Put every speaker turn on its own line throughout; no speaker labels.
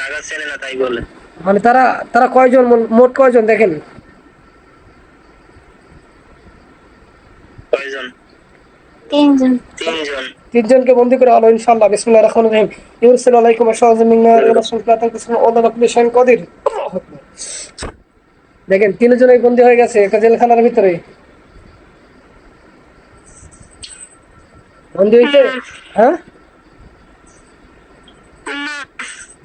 জায়গা চেনে না তাই বলে।
মানে তারা তারা কয়জন মোট- কয়জন দেখেন?
কয়জন?
তিনজন।
তিনজন।
তিনজনকে বন্দি করে হলো ইনশাআল্লাহ বিসমিল্লাহির রহমানির রহিম। ইউরসিলু আলাইকুম আশওয়াজাম নার ওয়া রাসূলুল্লাহ তাকসিমু আল্লাহ রাব্বুল শাইন কাদির আল্লাহু আকবার। দেখেন তিনজনই বন্দি হয়ে গেছে একটা জেলখানার ভিতরে। বন্দি হ্যাঁ?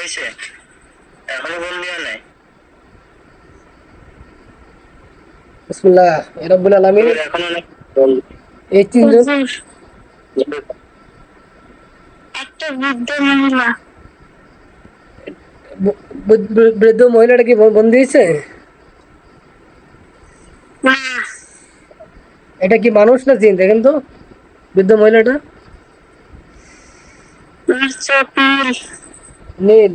হয়েছে? এখনও বন্দি হয় নাই।
বিসমিল্লাহ রব্বুল আলামিন।
হুজুর, অনেক
এই তিনজন
একটা বৃদ্ধ মহিলা।
মহিলাটা কি বন্দী হয়েছে? এটা কি মানুষ না জিন? দেখেন তো বৃদ্ধ মহিলাটা।
নীল
নীল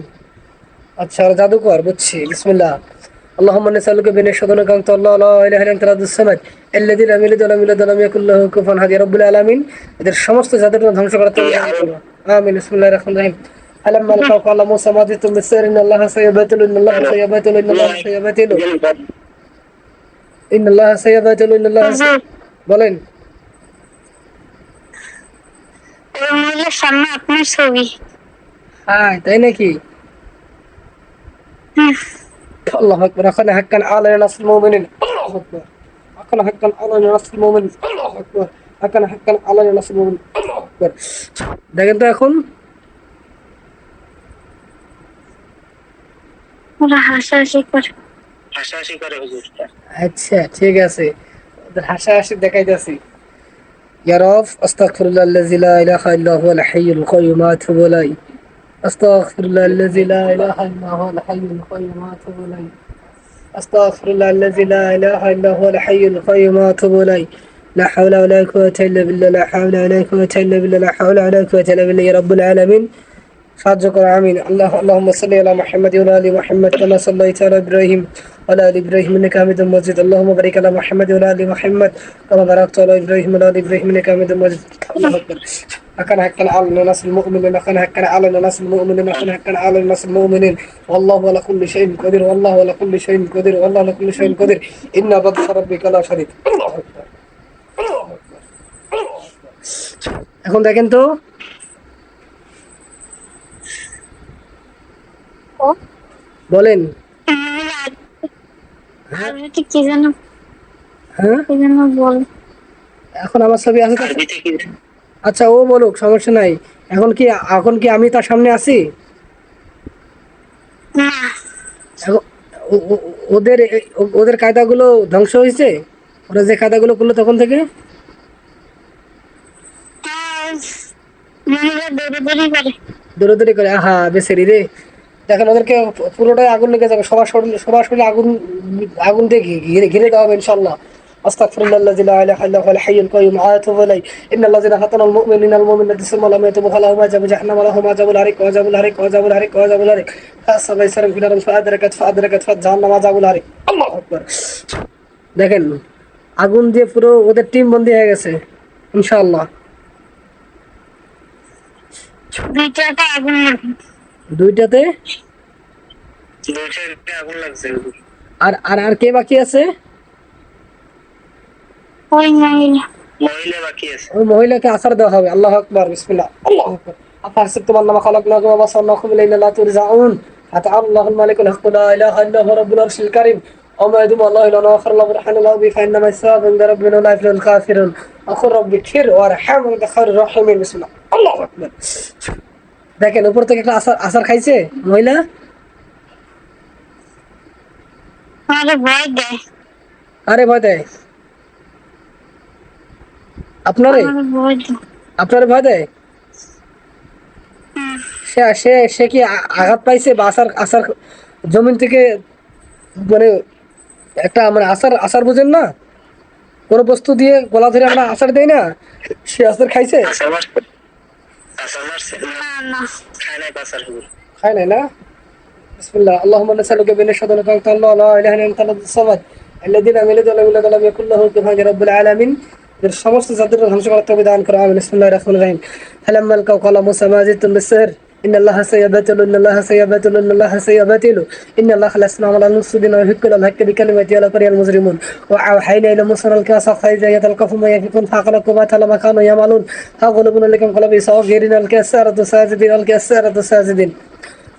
আচ্ছা আর জাদুকর বুঝছি বিসমিল্লাহ اللهم نسألك بأن نشهد أنك أنت الله لا إله إلا أنت الأحد الصمد الذي لم يلد ولم يولد ولم يكن له كفوا أحد رب العالمين এদের সমস্ত জাদুর ধ্বংস করার তৌফিক দান করো আমিন বিসমিল্লাহির রহমানির রহিম فلما لقوا قال موسى ما جئتم بالسحر إن الله سيبطل إن الله سيبطل إن الله سيبطل إن الله سيبطل إن الله
হুজুর
বলেন
ওই মহিলার সামনে আপনার ছবি
হ্যাঁ তাই নাকি
হুম,
الله اكبر اخذنا حقا على نصر المؤمنين الله اكبر اخذنا حقا على نصر المؤمنين الله اكبر اخذنا حقا على نصر المؤمنين الله اكبر দেখেন তো এখন
ওরা হাসাহাসি করে
হাসাহাসি করে হুজুরটা
আচ্ছা ঠিক আছে ওদের হাসাহাসি দেখাইতেছি يا رب استغفر الله الذي لا اله الا هو الحي القيوم واتوب اليه استغفر الله الذي لا اله الا هو الحي القيوم واتوب اليه استغفر الله الذي لا اله الا هو الحي القيوم واتوب اليه لا حول ولا قوة إلا بالله لا حول ولا قوة إلا بالله لا حول ولا قوة إلا بالله يا رب العالمين সাহায্য করো আমিন আল্লাহ اللهم صل على محمد وعلى ال محمد كما صليت على ابراهيم وعلى ال ابراهيم انك حميد مجيد اللهم بارك على محمد وعلى ال محمد كما باركت على ابراهيم وعلى ال ابراهيم انك حميد مجيد الله اكبر أكن حقا على الناس المؤمنين أكن حقا على الناس المؤمنين أكن حقا على الناس المؤمنين والله على كل شيء قدير والله على كل شيء قدير والله على كل شيء قدير إن بطش ربك لا شديد الله أكبر الله أكبر الله أكبر এখন দেখেন তো
ও
বলেন
মহিলা আর কি কি যেন
হ্যাঁ
কি যেন বল
এখন আমার ছবি আছে তো?
আরবিতে কি
আচ্ছা ও বলুক সমস্যা নাই। এখন কি এখন কি আমি তার সামনে আছি? ওদের ওদের কায়দাগুলো ধ্বংস হয়েছে? ওরা যে কায়দাগুলো করল তখন থেকে? দৌড়াদৌড়ি করে। আহা বেসেরি রে। দেখেন ওদেরকে পুরোটাই আগুন লেগে যাবে। সবার শরীরে সবার শরীরে আগুন আগুন দিয়ে ঘিরে ঘিরে দেওয়া হবে ইনশাল্লাহ। أستغفر الله الذي لا إله إلا هو الحي القيوم وأتوب إليه إن الذين فتنوا المؤمنين المؤمنات ثم لم يتوبوا فلهم عذاب جهنم ولهم عذاب الحريق وعذاب الحريق وعذاب الحريق وعذاب الحريق فأصاب يسرا في نار فأدركت فأدركت فجهنم عذاب الحريق الله أكبر দেখেন আগুন দিয়ে পুরো ওদের টিম বন্দি হয়ে গেছে ইনশাআল্লাহ
দুইটাতে আগুন লাগে
দুইটাতে
দুইটা আগুন লাগছে হুজুর
আর আর আর কে বাকি আছে
ওই মহিলা
মহিলা বাকি আছে
ওই মহিলাকে আসার দেওয়া হবে আল্লাহ আকবার বিসমিল্লাহ আল্লাহ আকবার أفحسبتم أنما خلقناكم وبصرناكم إلينا لا ترجعون فتعالى الله الملك الحق لا إله إلا هو رب العرش الكريم وما يدوم الله إلا آخر الله برحمن الله به فإنما الثواب عند ربنا لا يفلح الكافرون أخو رب كفر وارحم وأنت خير الراحمين بسم الله الله أكبر দেখেন উপর থেকে একটা আসার আসার খাইছে মহিলা
আমাদের ভয় দেয়
আরে ভয় দেয় আপনারে
আমাদের ভয় দেয়
আপনারে ভয় দেয় সে সে সে কি আ- আঘাত পাইছে বা আসার আসার জমিন থেকে মানে একটা মানে আসার আসার বুঝেন না কোনো বস্তু দিয়ে গলা ধরে আমরা আসার দেই না সে আসার খাইছে
আসার মারছে আসার মারছে না
না না
খায় নাই পাসার হুজুর
খায় নাই না বিসমিল্লাহ اللهم نسألك بأن نشهد أنك أنت الله لا إله إلا أنت الصمد الذي لم يلد ولم يولد ولم يكن له كفوا أحد رب العالمين এর সমস্ত জাতির ধ্বংস করার তবে দান করো আমিন বিসমিল্লাহির রহমানির রহিম فلما القوا قال موسى ما جئتم بالسحر إن الله سيبتل إن الله سيبتل إن الله سيبتل إن الله لا يسمع على المفسدين ويحق الحق بكلمته ولا كره المجرمون وأوحينا إلى موسى أن الكاس فإذا يتلقف ما يفكون فأغلقوا ما تلا ما كانوا يعملون فغلبنا لكم قلب صاغرين الكسارة ساجدين الكسارة ساجدين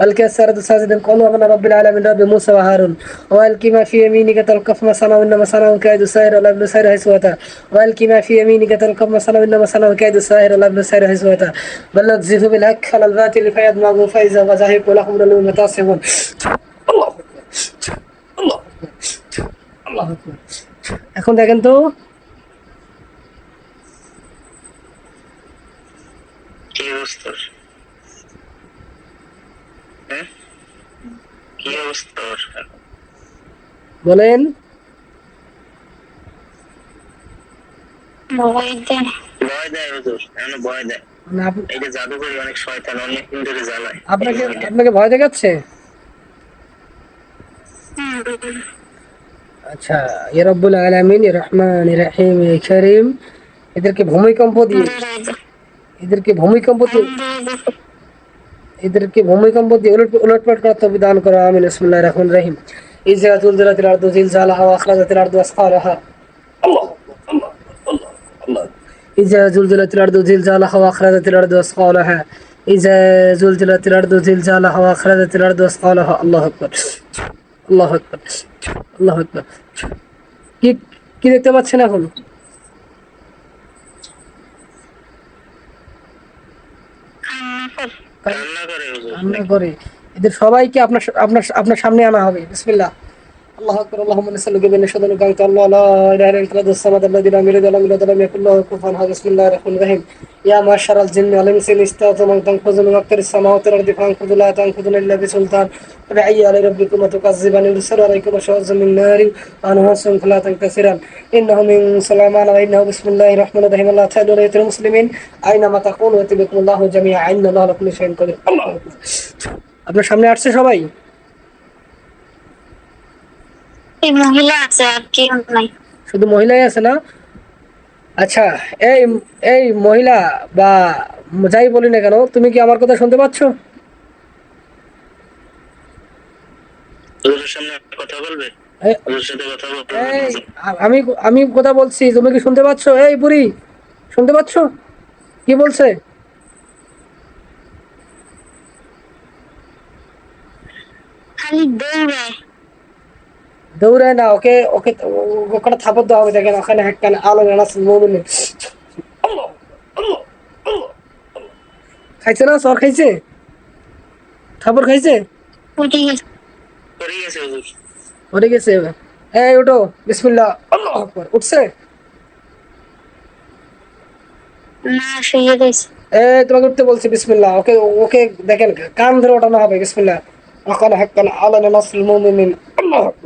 ألقى السارة ساجدا قالوا آمنا رب العالمين رب موسى وهارون وألقي ما في يمينك تلقف ما صنعوا إنما صنعوا كيد سائر ولا ابن سائر حسوتا وألقي ما في يمينك تلقف ما صنعوا إنما صنعوا كيد سائر ولا ابن سائر حسوتا بل نقذف بالحق على الباطل فيدمغه فإذا هو زاهق ولهم لهم متصفون الله أكبر الله أكبر الله أكبر এখন দেখেন তো
কি অবস্থা
বলেন।
ভয় দেয়।
ভয় দেয় হুজুর ভয় দেয়?
আপ-
এই যে জাদুকরি অনেক শয়তান অনেক ধরে জ্বালায়।
আপনাকে
ভয়
আপনাকে ভয় দেখাচ্ছে? আচ্ছা ইয়া রব্বুল আলামিন ইয়া রহমান রহিম ইয়া করিম এদেরকে ভূমিকম্প দিয়ে এদেরকে ভূমিকম্প দিয়ে। এদেরকে ভূমিকম্প দিয়ে উলট উলটপাট করার তবে দান করো আমিন বিসমিল্লাহির রহমানির রহিম ইজা জুলজিলাতিল আরদু জিলজালাহা ওয়া আখরাজাতিল আরদু আসফালাহা আল্লাহ আল্লাহ আল্লাহ আল্লাহ ইজা জুলজিলাতিল আরদু জিলজালাহা ওয়া আখরাজাতিল আরদু আসফালাহা ইজা জুলজিলাতিল আরদু জিলজালাহা ওয়া আখরাজাতিল আরদু আসফালাহা আল্লাহু আকবার আল্লাহু আকবার আল্লাহু আকবার কি কি দেখতে পাচ্ছেন এখন
কান্না কর।
কান্না করে হুজুর
রান্না করে এদের সবাইকে আপনার আপনার আপনার সামনে আনা হবে। বিসমিল্লাহ। আল্লাহ আকবার اللهم نسألك بأن نشهد أنك أنت الله لا إله إلا أنت الصمد الذي لم يلد ولم يولد ولم يكن له كفوا أحد بسم الله الرحمن الرحيم يا معشر الجن والإنس إن استطعتم أن تنفذوا من أقطار السماوات والأرض فانفذوا لا تنفذون إلا بسلطان فبأي آلاء ربكما تكذبان يرسل عليكم شواظ من نار وأنهار فلا تنكسران إنه من سليمان وإنه بسم الله الرحمن الرحيم الله تعالى رأيت المسلمين أينما تكونوا يأتي بكم الله جميعا إن الله على كل شيء قدير الله أكبر আপনার সামনে আসছে সবাই
এই মহিলা আছে আর কেউ নাই।
শুধু মহিলাই আছে না? আচ্ছা এই এই মহিলা বা যাই বলি না কেন তুমি কি আমার কথা শুনতে পাচ্ছ? আমি আমি কথা বলছি তুমি কি শুনতে পাচ্ছ? এই বুড়ি শুনতে পাচ্ছ? কি বলছে?
খালি দৌড়ায়
দৌড়ায় না ওকে ওকে ওখানে থাপর দেওয়া হবে দেখেন ওখানে একখানে আলো মমিনে খাইছে না সর খাইছে? থাপর খাইছে?
গেছে
পড়ে গেছে এই ওটো বিসমিল্লাহ আল্লাহ আকবার উঠছে?
না শুয়ে রয়েছে
এই তোমাকে উঠতে বলছি বিসমিল্লাহ ওকে ওকে দেখেন কান ধরে ওঠানো হবে বিসমিল্লাহ। ওখানে হাক্কান আলানা নাসরুল মুমিনিন আল্লাহু আকবার।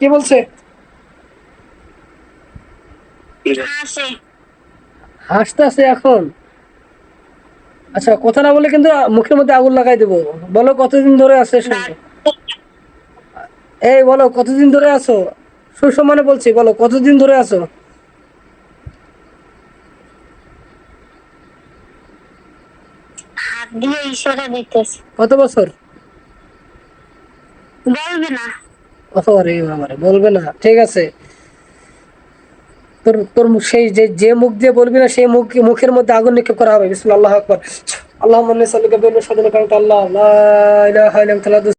কি বলছে?
আছে
হাসতে আছে এখন। আচ্ছা কথা না বলে কিন্তু মুখের মধ্যে আগুন লাগাই দেবো। বলো কতদিন ধরে আছে এই বলো কতদিন ধরে আছো? সুসম্মানে বলছি বলো কতদিন ধরে আছো? কত বছর?
বলবে না।
বলবে না, ঠিক আছে। তোর তোর সেই যে যে মুখ দিয়ে বলবি না, সেই মুখ, মুখের মধ্যে আগুন নিক্ষেপ করা হবে। বিসমুল্লাহ আকবর। আল্লাহ আল্লাহ আল্লাহ